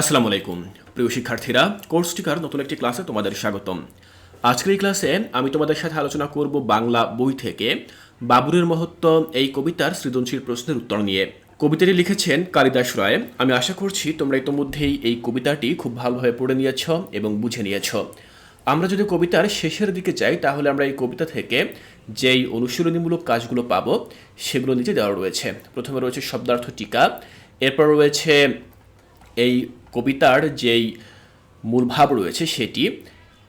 আসসালামু আলাইকুম, প্রিয় শিক্ষার্থীরা, কোর্স টিকার নতুন একটি ক্লাসে তোমাদের স্বাগতম। আজকের এই ক্লাসে আমি তোমাদের সাথে আলোচনা করব বাংলা বই থেকে বাবুরের মহত্ব, এই কবিতার সৃজনশীল প্রশ্নের উত্তর নিয়ে। কবিতাটি লিখেছেন কালিদাস রায়। আমি আশা করছি তোমরা ইতোমধ্যেই এই কবিতাটি খুব ভালোভাবে পড়ে নিয়েছ এবং বুঝে নিয়েছ। আমরা যদি কবিতার শেষের দিকে যাই, তাহলে আমরা এই কবিতা থেকে যেই অনুশীলনীমূলক কাজগুলো পাবো, সেগুলো নিচে দেওয়া রয়েছে। প্রথমে রয়েছে শব্দার্থ টিকা, এরপর রয়েছে এই কবিতার যেই মূল ভাব রয়েছে সেটি,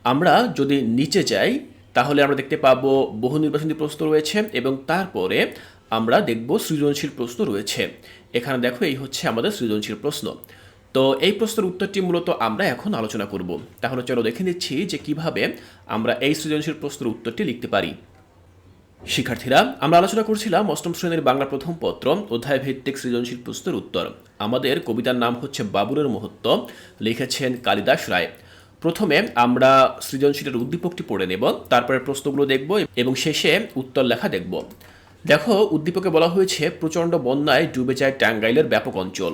আমরা যদি নিচে যাই, তাহলে আমরা দেখতে পাবো বহু নির্বাচনী প্রশ্ন রয়েছে এবং তারপরে আমরা দেখব সৃজনশীল প্রশ্ন রয়েছে। এখানে দেখো, এই হচ্ছে আমাদের সৃজনশীল প্রশ্ন। তো এই প্রশ্নের উত্তরটি মূলত আমরা এখন আলোচনা করব। তাহলে চলো দেখে নিচ্ছি যে কীভাবে আমরা এই সৃজনশীল প্রশ্নের উত্তরটি লিখতে পারি। শিক্ষার্থীরা, আমরা আলোচনা করছিলাম অষ্টম শ্রেণির বাংলা প্রথম পত্র অধ্যায় ভিত্তিক সৃজনশীল প্রশ্নের উত্তর। আমাদের কবিতার নাম হচ্ছে বাবুরের মহত্ব, লিখেছেন কালিদাস রায়। প্রথমে আমরা সৃজনশীলের উদ্দীপকটি পড়ে নেব, তারপরে প্রশ্নগুলো দেখব এবং শেষে উত্তর লেখা দেখব। দেখো, উদ্দীপকে বলা হয়েছে, প্রচণ্ড বন্যায় ডুবে যায় টাঙ্গাইলের ব্যাপক অঞ্চল।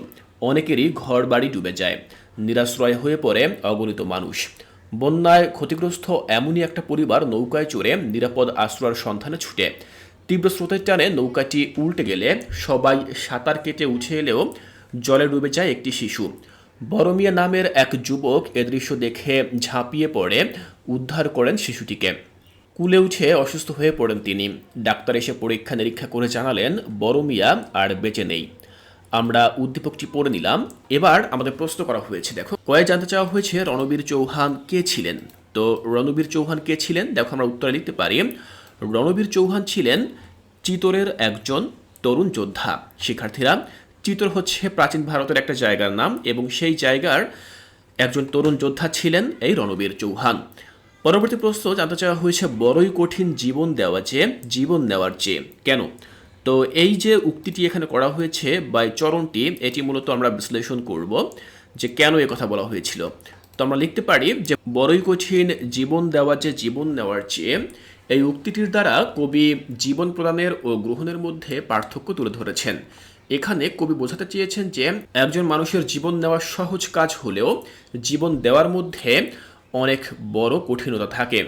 অনেকেরই ঘর বাড়ি ডুবে যায়। নিরাশ্রয় হয়ে পড়ে অগণিত মানুষ। বন্যায় ক্ষতিগ্রস্ত এমনই একটা পরিবার নৌকায় চড়ে নিরাপদ আশ্রয়ের সন্ধানে ছুটে। তীব্র স্রোতের টানে নৌকাটি উল্টে গেলে সবাই সাঁতার কেটে উঠে এলেও জলে ডুবে যায় একটি শিশু। বড়মিয়া নামের এক যুবক এ দৃশ্য দেখে ঝাঁপিয়ে পড়ে, উদ্ধার করেন শিশুটিকে। কুলে উঠে অসুস্থ হয়ে পড়েন তিনি। ডাক্তার এসে পরীক্ষা নিরীক্ষা করে জানালেন বড় মিয়া আর বেঁচে নেই। আমরা উদ্দীপকটি পড়ে নিলাম। এবার আমাদের প্রশ্ন করা হয়েছে, দেখো। কয়ে জানতে চাওয়া হয়েছে, রণবীর চৌহান কে ছিলেন? তো রণবীর চৌহান কে ছিলেন? দেখো, আমরা উত্তরে লিখতে পারি। রণবীর চৌহান ছিলেন চিতোরের একজন তরুণ যোদ্ধা, শিক্ষার্থীরা। চিতোর হচ্ছে প্রাচীন ভারতের একটা জায়গার নাম এবং সেই জায়গার একজন তরুণ যোদ্ধা ছিলেন এই রণবীর চৌহান। পরবর্তী প্রশ্ন জানতে চাওয়া হয়েছে, বড়ই কঠিন জীবন দেওয়া চেয়ে জীবন নেওয়ার চেয়ে কেন? তো এই যে উক্তিটি এখানে করা হয়েছে বা চরণটি, এটি মূলত আমরা বিশ্লেষণ করব যে কেন এ কথা বলা হয়েছিল। তো আমরা লিখতে পারি যে, বড়ই কঠিন জীবন দেওয়া যে জীবন নেওয়ার চেয়ে, এই উক্তিটির দ্বারা কবি জীবন প্রদানের ও গ্রহণের মধ্যে পার্থক্য তুলে ধরেছেন। এখানে কবি বোঝাতে চেয়েছেন যে, একজন মানুষের জীবন নেওয়া সহজ কাজ হলেও জীবন দেওয়ার মধ্যে অনেক বড় কঠিনতা থাকে।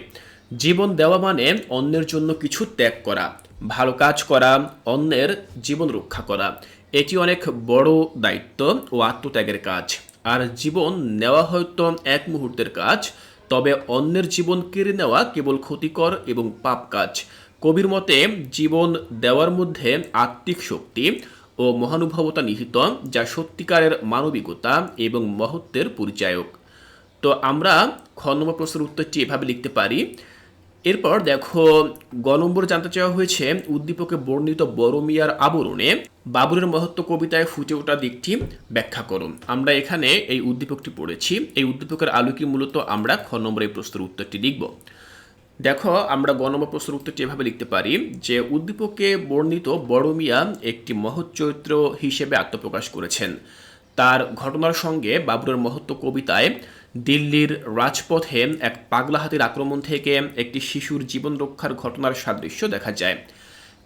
জীবন দেওয়া মানে অন্যের জন্য কিছু ত্যাগ করা। ভালো কাজ করা, অন্যের জীবন রক্ষা করা। এটি অনেক বড় দায়িত্ব ও আত্মত্যাগের কাজ। আর জীবন নেওয়া হয়তো এক মুহূর্তের কাজ, তবে অন্যের জীবন কেড়ে নেওয়া কেবল ক্ষতিকর এবং পাপ কাজ। কবির মতে, জীবন দেওয়ার মধ্যে আত্মিক শক্তি ও মহানুভবতা নিহিত, যা সত্যিকারের মানবিকতা এবং মহত্বের পরিচায়ক। তো আমরা খ প্রশ্নের উত্তরটি এভাবে লিখতে পারি এরপর দেখো, গ নম্বর জানতে চাওয়া হয়েছে, উদ্দীপকে বর্ণিত বড় মিয়ার আবরণে বাবুরের মহত্ব কবিতায় ফুটে ওঠা দিকটি ব্যাখ্যা করুন। আমরা এখানে এই উদ্দীপকটি পড়েছি। এই উদ্দীপকের আলোকে মূলত আমরা খ নম্বর এই প্রশ্নের উত্তরটি লিখব। দেখো, আমরা গ নম্বর প্রশ্নের উত্তরটি এভাবে লিখতে পারি যে, উদ্দীপকে বর্ণিত বড় মিয়া একটি মহৎ চরিত্র হিসেবে আত্মপ্রকাশ করেছেন। তার ঘটনার সঙ্গে বাবুরের মহত্ব কবিতায় দিল্লির রাজপথে এক পাগলা হাতির আক্রমণ থেকে একটি শিশুর জীবন রক্ষার ঘটনার সাদৃশ্য দেখা যায়।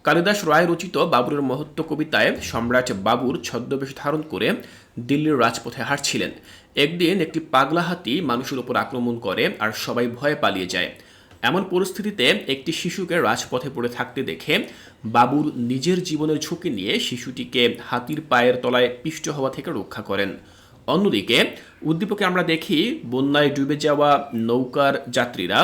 কালিদাস রায় রচিত বাবুরের মহত্ব কবিতায় সম্রাট বাবুর ছদ্মবেশ ধারণ করে দিল্লির রাজপথে হাঁটছিলেন। একদিন একটি পাগলা হাতি মানুষের উপর আক্রমণ করে আর সবাই ভয়ে পালিয়ে যায়। এমন পরিস্থিতিতে একটি শিশুকে রাজপথে পড়ে থাকতে দেখে বাবুর নিজের জীবনের ঝুঁকি নিয়ে শিশুটিকে হাতির পায়ের তলায় পিষ্ট হওয়া থেকে রক্ষা করেন। অন্যদিকে, উদ্দীপকে আমরা দেখি, বন্যায় ডুবে যাওয়া নৌকার যাত্রীরা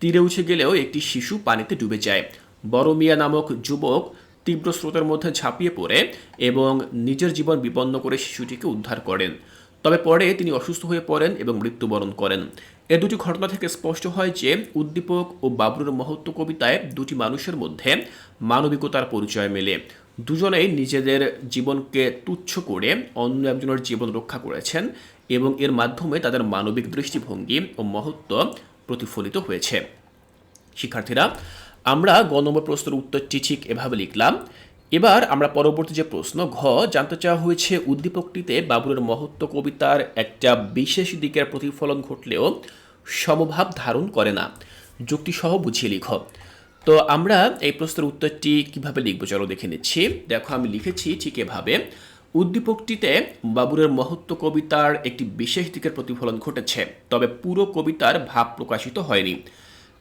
তীরে উঠে গেলেও একটি শিশু পানিতে ডুবে যায়। বড় মিয়া নামক যুবক তীব্র স্রোতের মধ্যে ঝাঁপিয়ে পড়ে এবং নিজের জীবন বিপন্ন করে শিশুটিকে উদ্ধার করেন। তবে পরে তিনি অসুস্থ হয়ে পড়েন এবং মৃত্যুবরণ করেন। এ দুটি ঘটনা থেকে স্পষ্ট হয় যে, উদ্দীপক ও বাবরুর মহত্ব কবিতায় দুটি মানুষের মধ্যে মানবিকতার পরিচয় মেলে। দুজনেই নিজেদের জীবনকে তুচ্ছ করে অন্য একজনের জীবন রক্ষা করেছেন এবং এর মাধ্যমে তাদের মানবিক দৃষ্টিভঙ্গি ও মহত্ব প্রতিফলিত হয়েছে। শিক্ষার্থীরা, আমরা গ নম্বর প্রশ্নের উত্তরটি ঠিক এভাবে লিখলাম। এবার আমরা পরবর্তী যে প্রশ্ন, ঘ, জানতে চাওয়া হয়েছে উদ্দীপকটিতে বাবুরের মহত্ব কবিতার একটা বিশেষ দিকের প্রতিফলন ঘটলেও সমভাব ধারণ করে না। যুক্তিসহ বুঝিয়ে লিখ। তো আমরা এই প্রশ্নের উত্তরটি কীভাবে লিখব? চলো দেখে নিচ্ছি। দেখো, আমি লিখেছি ঠিক এভাবে। উদ্দীপকটিতে বাবুরের মহত্ব কবিতার একটি বিশেষ দিকের প্রতিফলন ঘটেছে, তবে পুরো কবিতার ভাব প্রকাশিত হয়নি।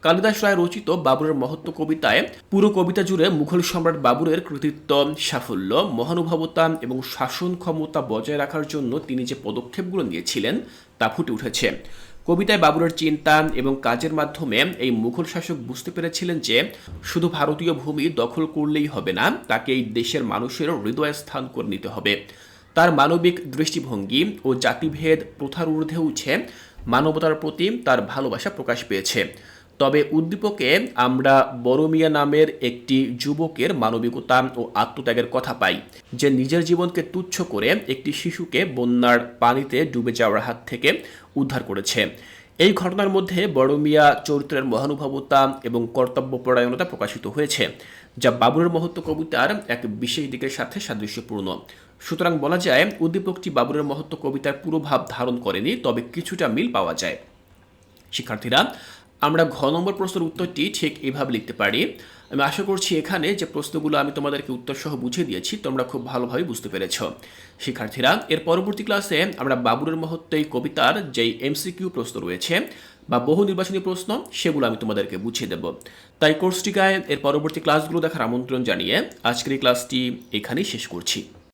কালিদাস রায় রচিত বাবুরের মহত্ব কবিতায় পুরো কবিতা জুড়ে মুঘল সম্রাট বাবুরের কৃতিত্ব, সাফল্য, মহানুভবতা এবং শাসন ক্ষমতা বজায় রাখার জন্য তিনি যে পদক্ষেপগুলো নিয়েছিলেন তা ফুটে উঠেছে। কবিতায় বাবুরের চিন্তা এবং কাজের মাধ্যমে এই মুঘল শাসক বুঝতে পেরেছিলেন যে শুধু ভারতীয় ভূমি দখল করলেই হবে না, তাকে এই দেশের মানুষের হৃদয় স্থান করে নিতে হবে। তার মানবিক দৃষ্টিভঙ্গি ও জাতিভেদ প্রথার ঊর্ধ্বে উঠে মানবতার প্রতি তার ভালোবাসা প্রকাশ পেয়েছে। তবে উদ্দীপকে আমরা বড়মিয়া নামের একটি যুবকের মানবিকতা ও আত্মত্যাগের কথা পাই, যে নিজের জীবনকে তুচ্ছ করে একটি শিশুকে বন্যার পানিতে ডুবে যাওয়ার হাত থেকে উদ্ধার করেছে। এই ঘটনার মধ্যে বড়মিয়া চরিত্রের মহানুভবতা এবং কর্তব্যপরায়ণতা প্রকাশিত হয়েছে, যা বাবুরের মহত্ব কবিতার এক বিশেষ দিকের সাথে সাদৃশ্যপূর্ণ। সুতরাং বলা যায়, উদ্দীপকটি বাবুরের মহত্ব কবিতার পুরো ভাব ধারণ করেনি, তবে কিছুটা মিল পাওয়া যায়। শিক্ষার্থীরা আমরা ঘ নম্বর প্রশ্নের উত্তরটি ঠিক এইভাবে লিখতে পারি। আমি আশা করছি এখানে যে প্রশ্নগুলো আমি তোমাদেরকে উত্তর সহ বুঝিয়ে দিয়েছি, তোমরা খুব ভালোভাবে বুঝতে পেরেছ। শিক্ষার্থীরা, এর পরবর্তী ক্লাসে আমরা বাবুরের মহত্ব কবিতার যেই এমসিকিউ প্রশ্ন রয়েছে বা বহু নির্বাচনী প্রশ্ন, সেগুলো আমি তোমাদেরকে বুঝিয়ে দেব। তাই কোর্সটিকায় এর পরবর্তী ক্লাসগুলো দেখার আমন্ত্রণ জানিয়ে আজকের এই ক্লাসটি এখানেই শেষ করছি।